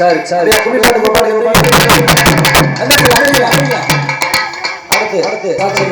சரி சரி. குடிப்பாட்டு கோப்பாடு அடுத்து அடுத்து அடுத்து.